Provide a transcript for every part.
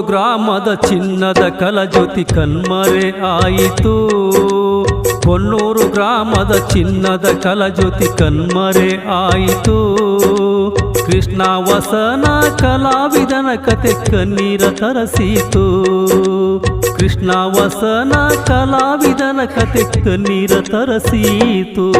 ಗ್ರಾಮದ ಚಿನ್ನದ ಕಲಜ್ಯೋತಿ ಕಣ್ಮರೆ ಆಯಿತು. ಕೊನ್ನೂರು ಗ್ರಾಮದ ಚಿನ್ನದ ಕಲಜ್ಯೋತಿ ಕಣ್ಮರೆ ಆಯಿತು. ಕೃಷ್ಣ ವಸನ ಕಲಾವಿದನ ಕತೆ ಕಣ್ಣೀರ ತರಸಿತು. ಕೃಷ್ಣ ವಸನ ಕಲಾವಿದನ ಕತೆ ಕಣ್ಣೀರ ತರಸೀತು.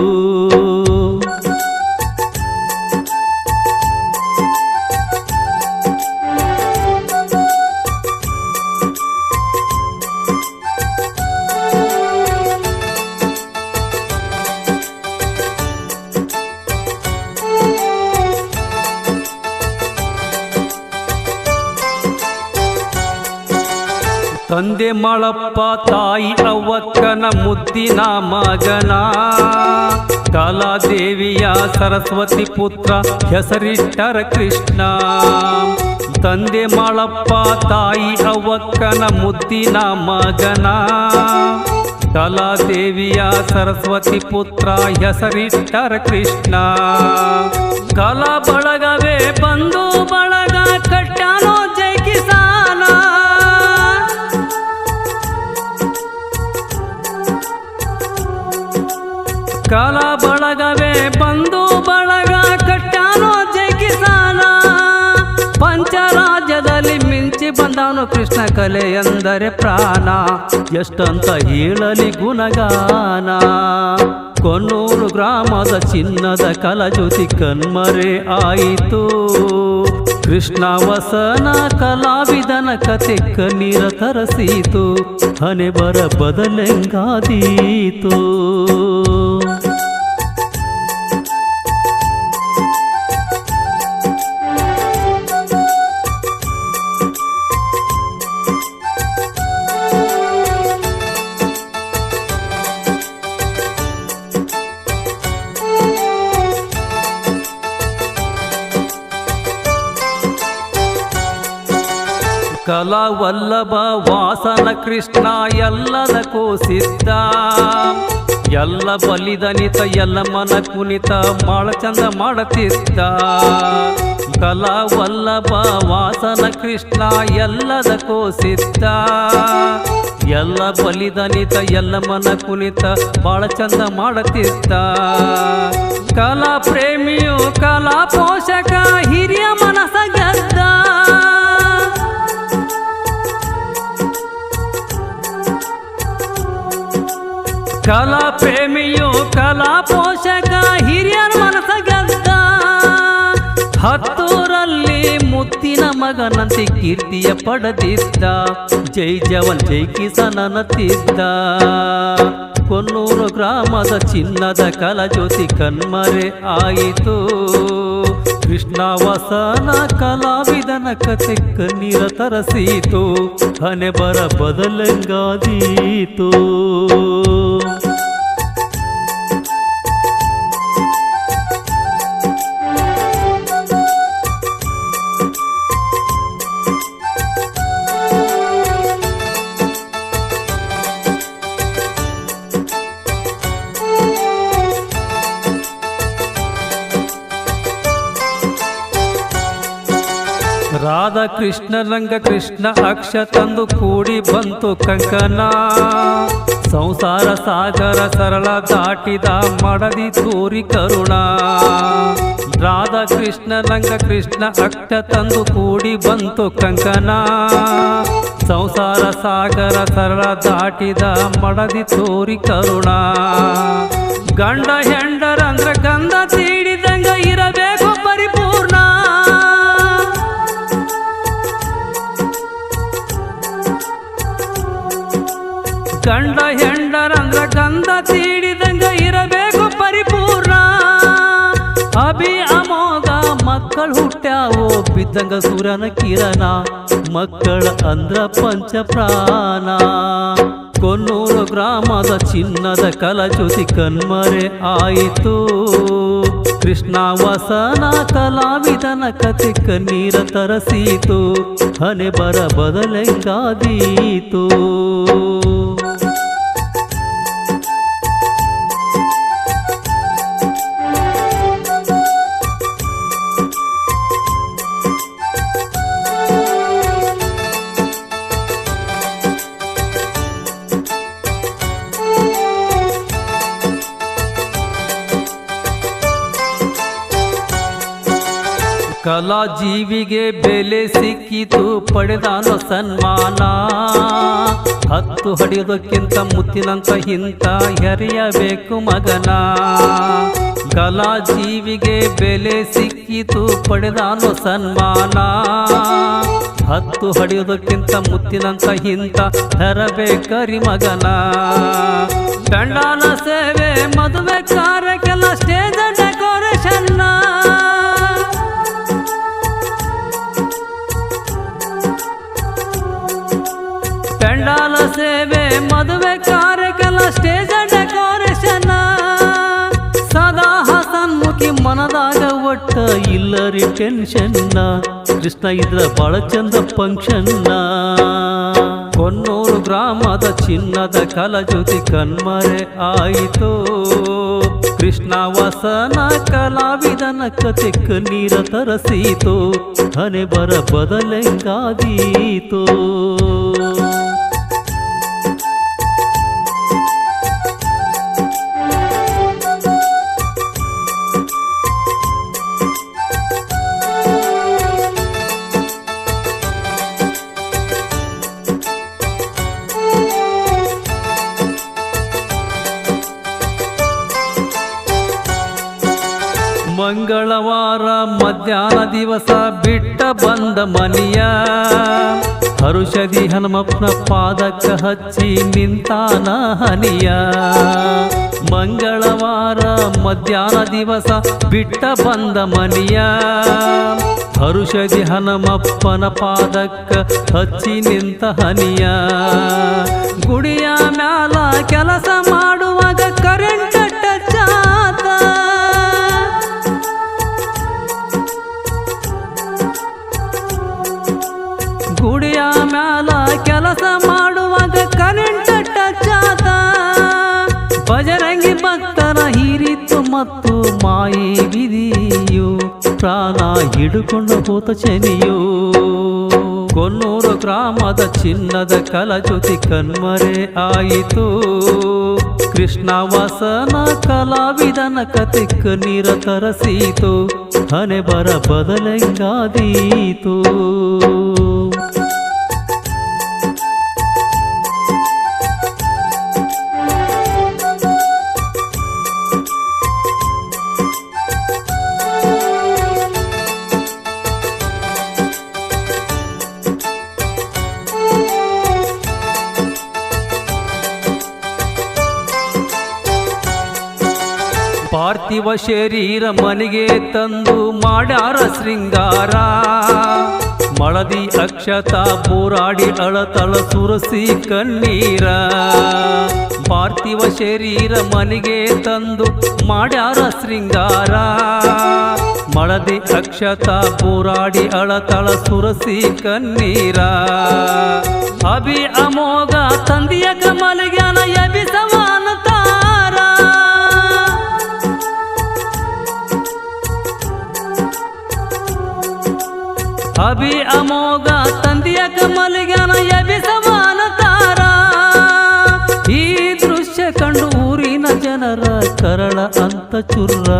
ತಂದೆ ಮಳಪ್ಪ ತಾಯಿ ಅವ್ವಕ್ಕನ ಮುದ್ದಿನ ಮಗನ. ಕಲಾದೇವಿಯ ಸರಸ್ವತಿ ಪುತ್ರ ಹೆಸರಿಟ್ಟರ ಕೃಷ್ಣ. ತಂದೆ ಮಳಪ್ಪ ತಾಯಿ ಅವ್ವಕ್ಕನ ಮುದ್ದಿನ ಮಗನ. ಕಲಾದೇವಿಯ ಸರಸ್ವತಿ ಪುತ್ರ ಹೆಸರಿಟ್ಟರ ಕೃಷ್ಣ. ಕಲಾ ಬಳಗವೇ ಬಂದು ಬಳಗ ಕಟ್ಟಾನೋ ಜೈ ಕಾಲ ಬಳಗವೇ ಬಂದು ಬಳಗ ಕಟ್ಟಾನೋ ಜಗಿಸಾನ ಪಂಚರಾಜ್ಯದಲ್ಲಿ ಮಿಂಚಿ ಬಂದವನು ಕೃಷ್ಣ ಕಲೆ ಎಂದರೆ ಪ್ರಾಣ. ಎಷ್ಟಂತ ಹೇಳಲಿ ಗುಣಗಾನ. ಕೊನ್ನೂರು ಗ್ರಾಮದ ಚಿನ್ನದ ಕಲಜ್ಯೋತಿ ಕಣ್ಮರೆ ಆಯಿತು. ಕೃಷ್ಣ ವಸನ ಕಲಾವಿದನ ಕತೆ ಕಣ್ಣೀರ ತರಸೀತು. ಹನೆ ಬರ ಬದಲೆಂಗಾದೀತು. ಕಲಾ ವಲ್ಲಭ ವಾಸನ ಕೃಷ್ಣ ಎಲ್ಲದಕ್ಕೂ ಸಿದ್ಧ ಎಲ್ಲ ಬಲಿದನಿತ ಎಲ್ಲ ಮನ ಕುನಿತ ಮಾಳ ಚಂದ ಮಾಡತಿದ್ದ ಕಲಾ ವಲ್ಲಭ ವಾಸನ ಕೃಷ್ಣ ಎಲ್ಲದಕ್ಕೂ ಸಿದ್ಧ ಎಲ್ಲ ಬಲಿದನಿತ ಎಲ್ಲ ಮನ ಕುನಿತ ಬಾಳ ಚಂದ ಮಾಡತಿದ್ದ ಕಲಾ ಪ್ರೇಮಿಯು, ಕಲಾ ಪೋಷಕ, ಹಿರಿಯ ಮನಸ ಗೆದ್ದ. ಕಲಾ ಪ್ರೇಮಿಯು ಕಲಾ ಪೋಷಕ ಹಿರಿಯರ ಮನಸ ಗೆದ್ದ. ಹತ್ತೂರಲ್ಲಿ ಮುತ್ತಿನ ಮಗನಂತೆ ಕೀರ್ತಿಯ ಪಡೆದಿದ್ದ. ಜೈ ಜವನ್, ಜೈ ಕಿಸನನತ್ತಿದ್ದ ಕೊನ್ನೂರು ಗ್ರಾಮದ ಚಿನ್ನದ ಕಲಜ್ಯೋತಿ ಕಣ್ಮರೆ ಆಯಿತು. ಕೃಷ್ಣವಸನ ಕಲಾವಿದನ ಕತೆ ಕಣ್ಣೀರ ತರಸೀತು. ಹನೆ ಬರ ಬದಲಂಗಾದೀತು. ರಾಧಾ ಕೃಷ್ಣ ರಂಗ ಕೃಷ್ಣ ಅಕ್ಷ ತಂದು ಕೂಡಿ ಬಂತು ಕಂಕನ ಸಂಸಾರ ಸಾಗರ ಸರಳ ದಾಟಿದ ಮಡದಿ ತೋರಿ ಕರುಣ. ರಾಧ ಕೃಷ್ಣ ರಂಗ ಕೃಷ್ಣ ಅಕ್ಷ ತಂದು ಕೂಡಿ ಬಂತು ಕಂಕನ ಸಂಸಾರ ಸಾಗರ ಸರಳ ದಾಟಿದ ಮಡದಿ ತೋರಿ ಕರುಣ. ಗಂಡ ಹೆಂಡರಂದ್ರ ಗಂಧ ಗಂಡ ಹೆಂಡರಂದ್ರ ಗಂಧ ತೀಡಿದಂಗ ಇರಬೇಕು ಪರಿಪೂರ್ಣ. ಅಭಿ ಅಮೋಘ ಮಕ್ಕಳು ಹುಟ್ಟ್ಯಾವೋ ಬಿದ್ದಂಗ ಸೂರನ ಕಿರಣ, ಮಕ್ಕಳ ಅಂದ್ರ ಪಂಚ ಪ್ರಾಣ. ಕೊನ್ನೂರು ಗ್ರಾಮದ ಚಿನ್ನದ ಕಲಜ್ಯೋತಿ ಕಣ್ಮರೆ ಆಯಿತು. ಕೃಷ್ಣ ವಸನ ಕಲಾವಿದನ ಕತೆ ಕಣ್ಣೀರ ತರಸೀತು. ಹನೆ ಬರ ಬದಲೆಂಗಾದೀತು ಕಲಾ ಜೀವಿಗೆ ಬೆಲೆ ಸಿಕ್ಕಿತು, ಪಡೆದಾನು ಸನ್ಮಾನ. ಹತ್ತು ಹಡಿಯೋದಕ್ಕಿಂತ ಮುತ್ತಿನಂತ ಹಿಂತ ಹೆರೆಯಬೇಕು ಮಗನ. ಕಲಾ ಜೀವಿಗೆ ಬೆಲೆ ಸಿಕ್ಕಿತು, ಪಡೆದಾನು ಸನ್ಮಾನ. ಹತ್ತು ಹಡಿಯೋದಕ್ಕಿಂತ ಮುತ್ತಿನಂತ ಹಿಂತ ಹೆರಬೇಕರಿ ಮಗನ. ಗಂಡನ ಸೇವೆ, ಮದುವೆ ಕಾರ್ಯಕ್ಕೆಲ್ಲ ಸ್ಟೇಜ್ ಪೆಂಡಾಲ ಸೇವೆ, ಮದುವೆ ಕಾರ್ಯಕಲ ಸ್ಟೇಜ್ ಡೆಕೋರೇಷನ್ ಸದಾ ಹಸನ್ಮುಖಿ ಮನದಾಗ ಒಟ್ಟ ಇಲ್ಲರಿ ಟೆನ್ಷನ್ ಕೃಷ್ಣ ಇದ್ರ ಬಹಳ ಚಂದ ಫಂಕ್ಷನ್ ಕೊನ್ನೂರು ಗ್ರಾಮದ ಚಿನ್ನದ ಕಲ ಜ್ಯೋತಿ ಕಣ್ಮರೆ ಆಯಿತು. ಕೃಷ್ಣ ವಸನ ಕಲಾವಿದನ ಕತೆ ಕಣ್ಣೀರ ತರಸೀತು. ಹನೆ ಬರ ಬದಲೆಂಗಾದೀತು. ದಿವಸ ಬಿಟ್ಟ ಬಂದ ಮನಿಯ ಹರುಷದಿ ಹನುಮಪ್ಪನ ಪಾದಕ್ಕ ಹಚ್ಚಿ ನಿಂತಾನ ಹನಿಯ. ಮಂಗಳವಾರ ಮಧ್ಯಾಹ್ನ ದಿವಸ ಬಿಟ್ಟ ಬಂದ ಮನಿಯ ಹರುಷದಿ ಹನುಮಪ್ಪನ ಪಾದಕ್ಕ ಹಚ್ಚಿ ನಿಂತ ಹನಿಯ. ಗುಡಿಯ ಮ್ಯಾಲ ಕೆಲಸ ಹೀರಿತು ಮತ್ತು ಮಾಯಿ ವಿಧಿಯು ಪ್ರಾಣ ಹಿಡುಕೊಂಡು ಹೋತ ಶನಿಯು ಕೊನ್ನೂರು ಗ್ರಾಮದ ಚಿನ್ನದ ಕಲಜ್ಯೋತಿ ಕಣ್ಮರೆ ಆಯಿತು ಕೃಷ್ಣ ವಸನ ಕಲಾವಿದನ ಕತೆ ಕಣ್ಣೀರ ತರಸೀತು ಹನೆ ಬರ ಬದಲೆಂಗಾದೀತು ಶರೀರ ಮನೆಗೆ ತಂದು ಮಾಡ್ಯಾರ ಶೃಂಗಾರ. ಮಳದಿ ಅಕ್ಷತ ಪೋರಾಡಿ ಅಳತಳ ಸುರಸಿ ಕಣ್ಣೀರ. ಪಾರ್ಥಿವ ಶರೀರ ಮನೆಗೆ ತಂದು ಮಾಡ್ಯಾರ ಶೃಂಗಾರ. ಮಳದಿ ಅಕ್ಷತ ಪೋರಾಡಿ ಅಳತಳ ಸುರಸಿ ಕಣ್ಣೀರ. ಅಭಿ ಅಮೋಘ ತಂದೆಯ ಕಮಲಗ್ಯಾನ ಎಬಿಸವಾನ ಅಭಿ ಅಮೋಘ, ತಂದೆಯ ಕಮಲಗ್ಯಾನ ಎಬಿಸವಾನ ತಾರ. ಈ ದೃಶ್ಯ ಕಂಡು ಊರಿನ ಜನರ ಕರಳ ಅಂತ ಚುರ್ರ.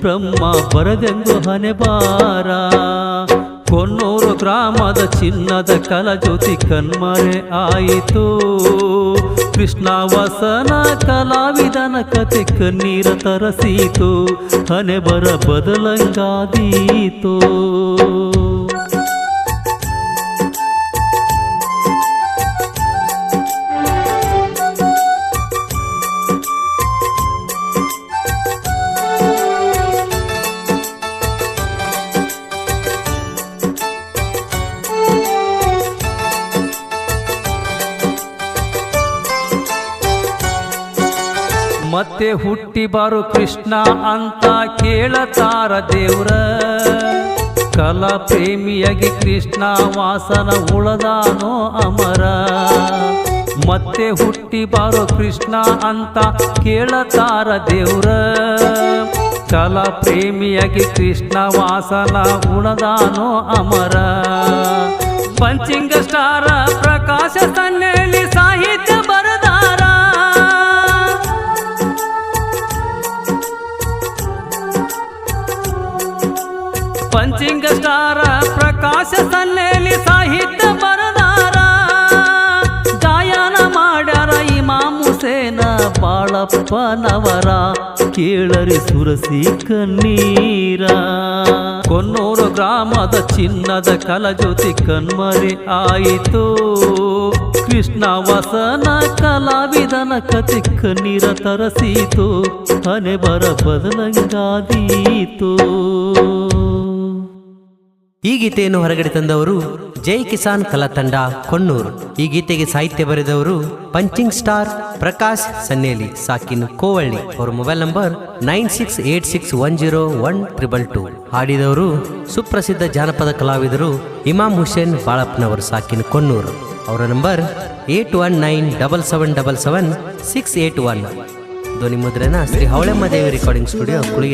ಬ್ರಹ್ಮ ಬರದೆಂದು ಹನೆ ಬಾರ. ಕೊನ್ನೂರು ಗ್ರಾಮದ ಚಿನ್ನದ ಕಲಜ್ಯೋತಿ ಕಣ್ಮರೆ ಆಯಿತು. ಕೃಷ್ಣ ವಸನ ಕಲಾವಿದನ ಕತೆ ಕಣ್ಣೀರ ತರಸೀತು. ಹನೆ ಬರ ಬದಲಂಗಾದೀತು. ಹುಟ್ಟಿ ಬಾರು ಕೃಷ್ಣ ಅಂತ ಕೇಳತಾರ ದೇವ್ರ. ಕಲಾ ಪ್ರೇಮಿಯಾಗಿ ಕೃಷ್ಣ ವಾಸನ ಉಳದಾನೋ ಅಮರ. ಮತ್ತೆ ಹುಟ್ಟಿ ಬಾರೋ ಕೃಷ್ಣ ಅಂತ ಕೇಳತಾರ ದೇವ್ರ. ಕಲಾ ಪ್ರೇಮಿಯಾಗಿ ಕೃಷ್ಣ ವಾಸನ ಉಳದಾನೋ ಅಮರ. ಪಂಚಿಂಗ ಸ್ಟಾರ ಪ್ರಕಾಶ ಸನ್ನೆಲಿ ಬಾಳಪ್ಪನವರ ಕೇಳರಿ ಸುರಸಿ ಕಣ್ಣೀರ. ಕೊನ್ನೂರು ಗ್ರಾಮದ ಚಿನ್ನದ ಕಲಜ್ಯೋತಿ ಕಣ್ಮರೆ ಆಯಿತು. ಕೃಷ್ಣ ವಸನ ಕಲಾವಿದನ ಕತೆ ಕಣ್ಣೀರ ತರಸೀತು. ಹನೆ ಬರ ಬದಲಂಗಾದೀತು. ಈ ಗೀತೆಯನ್ನು ಹೊರಗಡೆ ತಂದವರು ಜೈ ಕಿಸಾನ್ ಕಲಾ ತಂಡ, ಕೊಣ್ಣೂರು. ಈ ಗೀತೆಗೆ ಸಾಹಿತ್ಯ ಬರೆದವರು ಪಂಚಿಂಗ್ ಸ್ಟಾರ್ ಪ್ರಕಾಶ್ ಸನ್ನೇಲಿ, ಸಾಕಿನ್ ಕೋವಳ್ಳಿ. ಅವರ mobile number nine six eight six one zero one triple two. ಹಾಡಿದವರು ಸುಪ್ರಸಿದ್ಧ ಜಾನಪದ ಕಲಾವಿದರು ಇಮಾಮ್ ಹುಸೇನ್ ಬಾಳಪ್ಪನವರು, ಸಾಕಿನ್ ಕೊಣ್ಣೂರು. ಅವರ number eight one nine double seven double seven six eight one. ಧ್ವನಿ ಮುದ್ರಣ, ಶ್ರೀ ಹವಳಮ್ಮ ದೇವಿ ರೆಕಾರ್ಡಿಂಗ್ ಸ್ಟುಡಿಯೋ ಕುಳಿಗೆ